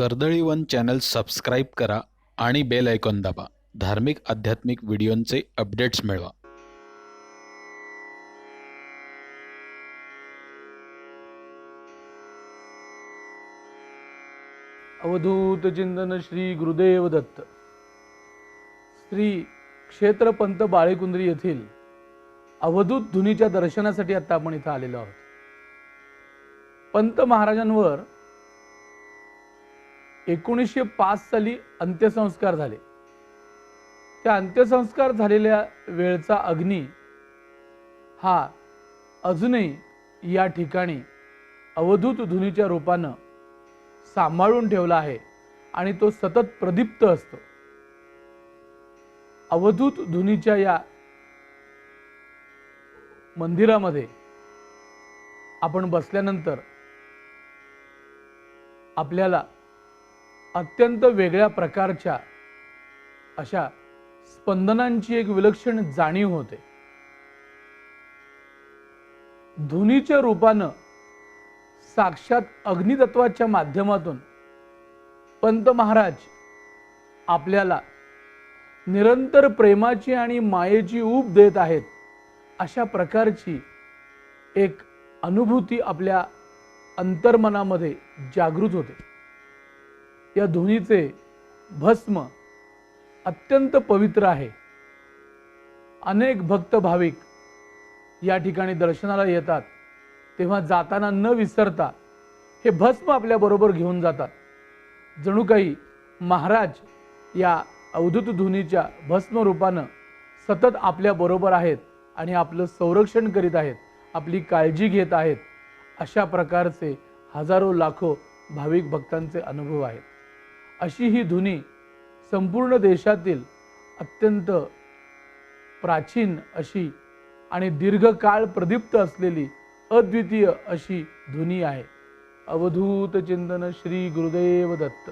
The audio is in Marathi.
कर्दळीवन चॅनल सबस्क्राईब करा आणि बेल ऐकॉन दाबा. धार्मिक आध्यात्मिक व्हिडिओंचे अपडेट्स मिळवा. अवधूत चिंतन श्री गुरुदेव दत्त. श्री क्षेत्रपंत बाळेकुंद्री येथील अवधूत धुनीच्या दर्शनासाठी आता आपण इथं आलेलो आहोत. पंत महाराजांवर एकोणीसशे पाच साली अंत्यसंस्कार झाले. त्या अंत्यसंस्कार झालेल्या वेळचा अग्नी हा अजूनही या ठिकाणी अवधूत धुनीच्या रूपानं सांभाळून ठेवला आहे आणि तो सतत प्रदीप्त असतो. अवधूत धुनीच्या या मंदिरामध्ये आपण बसल्यानंतर आपल्याला अत्यंत वेगळ्या प्रकारच्या अशा स्पंदनांची एक विलक्षण जाणीव होते. धुनीच्या रूपानं साक्षात अग्नितत्वाच्या माध्यमातून पंत महाराज आपल्याला निरंतर प्रेमाची आणि मायेची ऊब देत आहेत अशा प्रकारची एक अनुभूती आपल्या अंतर्मनामध्ये जागृत होते. या धुनीचे भस्म अत्यंत पवित्र आहे. अनेक भक्त भाविक या ठिकाणी दर्शनाला येतात. तेव्हा जाताना न विसरता हे भस्म आपल्याबरोबर घेऊन जातात. जणू काही महाराज या अवधूत धुनीच्या भस्म रूपानं सतत आपल्याबरोबर आहेत आणि आपलं संरक्षण करीत आहेत आपली काळजी घेत आहेत अशा प्रकारचे हजारो लाखो भाविक भक्तांचे अनुभव आहेत. अशी ही धुनी संपूर्ण देशातील अत्यंत प्राचीन अशी आणि दीर्घकाळ प्रदीप्त असलेली अद्वितीय अशी धुनी आहे. अवधूत चिंतन श्री गुरुदेव दत्त.